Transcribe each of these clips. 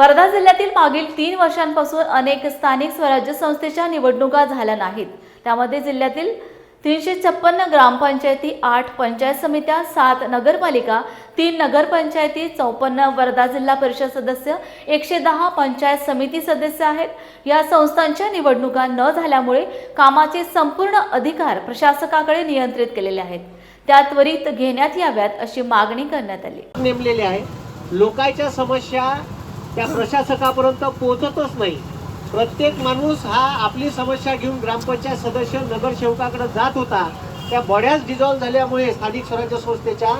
वर्धा जिल्ह्यातील मागील तीन वर्षांपासून अनेक स्थानिक स्वराज्य संस्थेच्या निवडणुका झाल्या नाहीत. त्यामध्ये जिल्ह्यातील तीनशे छप्पन्न ग्रामपंचायती आठ पंचायत समित्या सात नगरपालिका तीन नगरपंचायती चौपन्न वर्धा जिल्हा परिषद सदस्य एकशे दहा पंचायत समिती सदस्य आहेत. या संस्थांच्या निवडणुका न झाल्यामुळे कामाचे संपूर्ण अधिकार प्रशासकाकडे नियंत्रित केलेले आहेत. त्या त्वरित घेण्यात याव्यात अशी मागणी करण्यात आली. नेमलेले आहे. लोकांच्या समस्या त्या प्रशासकापर्यंत पोहोचतच नाही. प्रत्येक माणूस हा आपली समस्या घेऊन ग्रामपंचायत सदस्य नगरसेवकाकडे जात होता. त्या बड्याच डिझॉल्व झाल्यामुळे स्थानिक स्वराज्य संस्थेच्या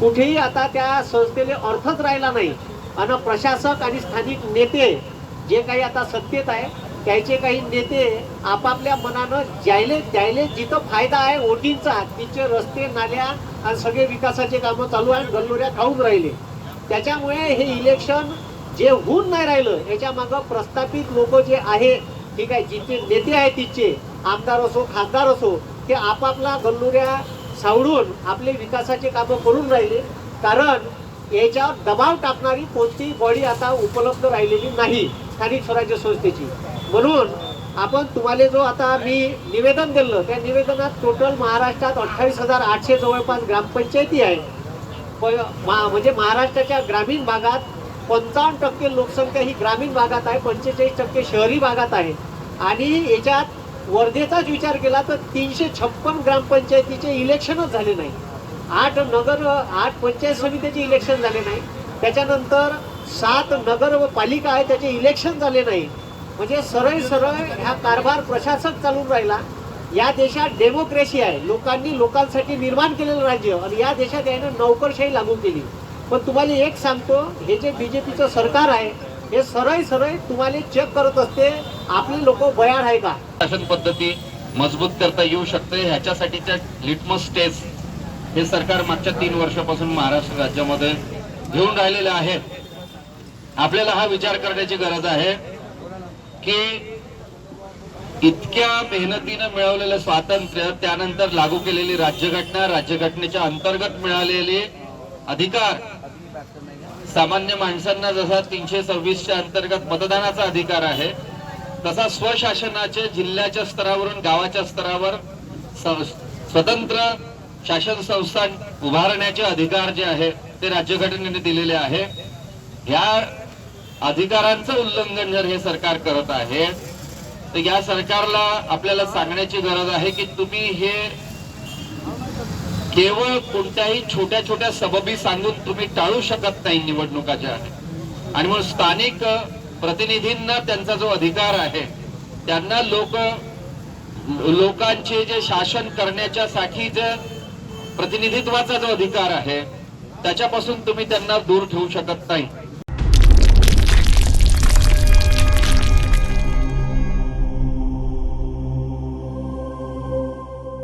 कुठेही आता त्या संस्थेला अर्थच राहिला नाही. आणि प्रशासक आणि स्थानिक नेते जे काही आता सत्तेत आहे त्याचे काही नेते आपापल्या मनानं ज्यायले त्यायले जिथं फायदा आहे ओटींचा तिचे रस्ते नाल्या आणि सगळे विकासाचे कामं चालू आहेत गल्लोऱ्या खाऊन राहिले. त्याच्यामुळे हे इलेक्शन जे होऊन नाही राहिलं याच्या मागं प्रस्थापित लोक जे आहेत ठीक आहे जिथे नेते आहेत तिचे आमदार असो खासदार असो ते आपापला गल्लुऱ्या सावडून आपले विकासाचे कामं करून राहिले. कारण याच्यावर दबाव टाकणारी कोणतीही बॉडी आता उपलब्ध राहिलेली नाही स्थानिक स्वराज्य संस्थेची. म्हणून आपण तुम्हाला जो आता मी निवेदन दिलं त्या निवेदनात टोटल महाराष्ट्रात अठ्ठावीस हजार आठशे जवळपास ग्रामपंचायती आहेत. प- मा- म्हणजे महाराष्ट्राच्या ग्रामीण भागात पंचावन्न टक्के लोकसंख्या ही ग्रामीण भागात आहे पंचेचाळीस टक्के शहरी भागात आहे. आणि याच्यात वर्धेचाच विचार केला तर तीनशे छप्पन ग्रामपंचायतीचे इलेक्शनच झाले नाही. आठ नगर आठ पंचायत समितीचे इलेक्शन झाले नाही. त्याच्यानंतर सात नगर व पालिका आहे त्याचे इलेक्शन झाले नाही. म्हणजे सरळ सरळ ह्या कारभार प्रशासक चालून राहिला. या देशात डेमोक्रेसी आहे. लोकांनी लोकांसाठी निर्माण केलेलं राज्य. आणि या देशात यानं नोकरशाही लागू केली. पण तुम्हाला एक सांगतो हे जे बीजेपीचं सरकार आहे हे सरळ सरळ तुम्हाला चेक करत असते आपले लोक बयाड आहे का? शासन पद्धती मजबूत करता येऊ शकते ह्याच्यासाठीच्या लिटमस टेस्ट हे सरकार मागच्या तीन वर्षापासून महाराष्ट्र राज्यामध्ये घेऊन राहिलेले आहे आपल्याला हा विचार करण्याची गरज आहे की इतक्या मेहनतीनं मिळवलेलं स्वातंत्र्य त्यानंतर लागू केलेली राज्यघटना राज्यघटनेच्या अंतर्गत मिळालेली अधिकार. सामान्य माणसांना जसा तीनशे सव्वीसच्या अंतर्गत मतदानाचा अधिकार आहे तसा स्वशासनाचे जिल्ह्याच्या स्तरावरून गावाच्या स्तरावर स्वतंत्र शासन संस्था उभारण्याचे अधिकार जे आहे ते राज्यघटनेने दिलेले आहे. या अधिकारांचं उल्लंघन जर हे सरकार करत आहे तर या सरकारला आपल्याला सांगण्याची गरज आहे की तुम्ही हे केवळ कोणत्याही छोट्या छोट्या सबबी सांगून तुम्ही टाळू शकत नाही निवडणुका ज्या आणि म्हणून स्थानिक प्रतिनिधींना त्यांचा जो अधिकार आहे त्यांना लोक लोकांचे जे शासन करण्याच्या साठी जे प्रतिनिधित्वाचा जो अधिकार आहे त्याच्यापासून तुम्ही त्यांना दूर ठेवू शकत नाही.